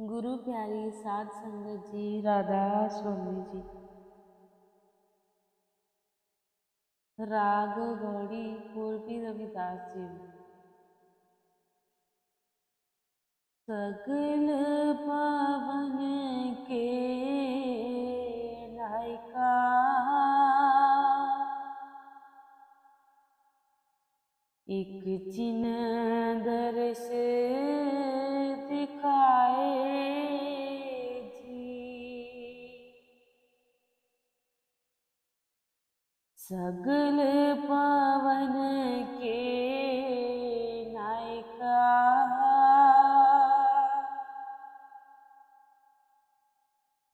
गुरु प्यारी साध संगत जी, राधा स्वामी जी। राग गौड़ी पूर्वी रविदास जी। सगल पावन के नायका। एक चिन्ह दर्श सगल पावन के नायका।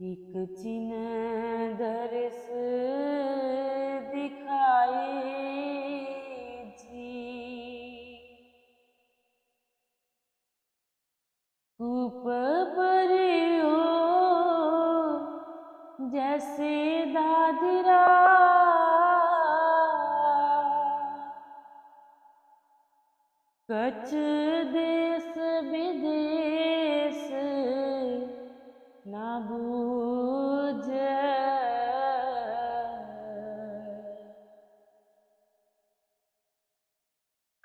एक चिन्ह दर्श दिखाए जी। कूप देश विदेश ना बूझ।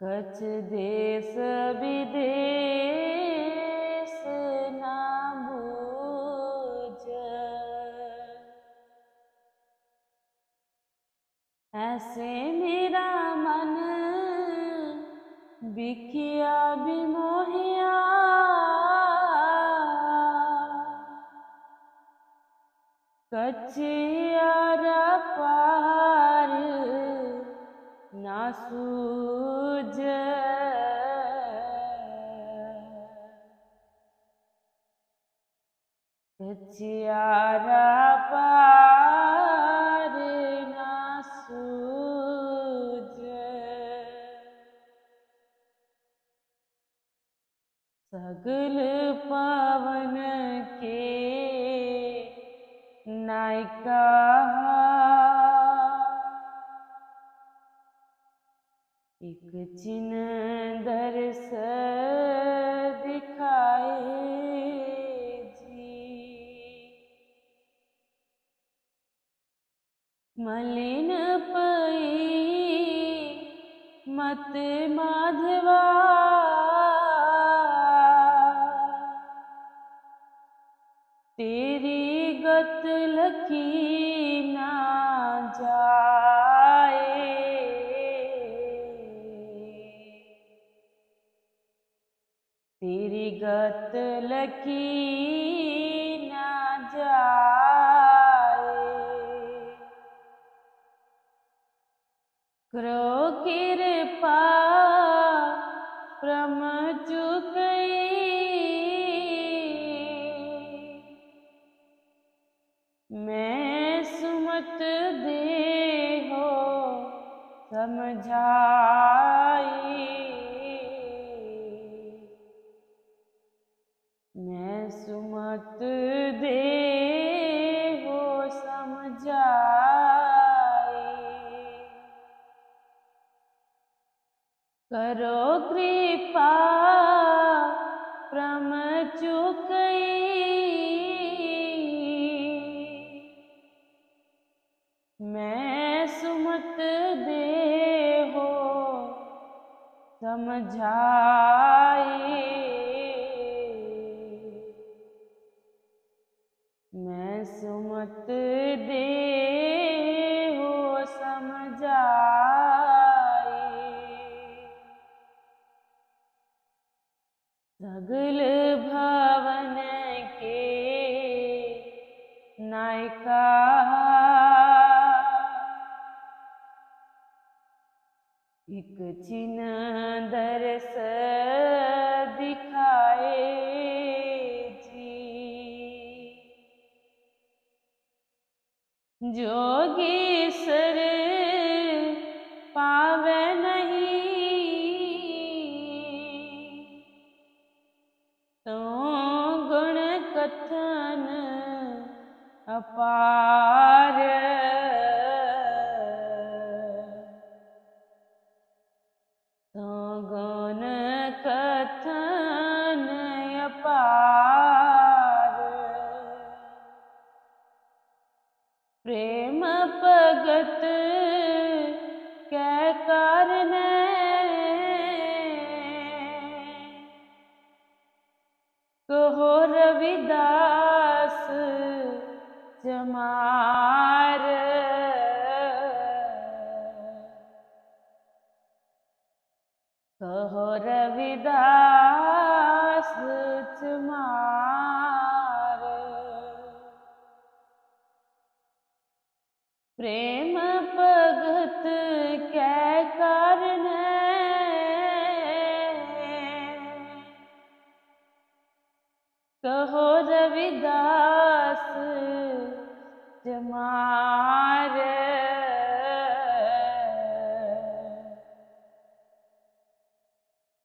कच्छ देश विदेश ना बूझ। ऐसे मेरा मन বিকিয়া বিমহিয়া কচিয়ারা পার নাসুজ কচিয়ারা পার एक चिन्ह तेरी गत लकी ना जाए। तेरी गत लकी ना जाए कृपा प्रम चुकई सुमत दे हो समझाई। मैं सुमत दे हो समझाई। करो कृपा समझाई मैं सुमत दे हो समझाई सगल एक चिन्ह दर्श दिखाए जी। जोगीसर ਜਗਤ ਕੈ ਕਾਰਨ ਕਹੋ ਰਵਿਦਾਸ ਜਮਾਰ। ਕਹੋ ਰਵਿਦਾਸ कहो रविदास जमार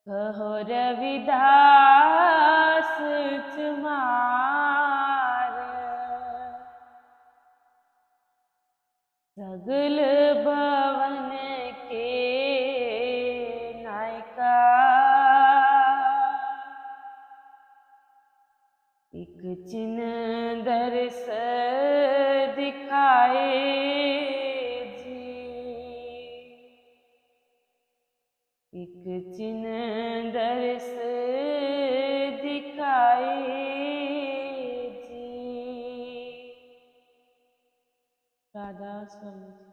कहो रविदास जमार सगल भवन जिन दर से दिखाए जी। एक जिन दर से दिखाए जी। राधा स्वामी।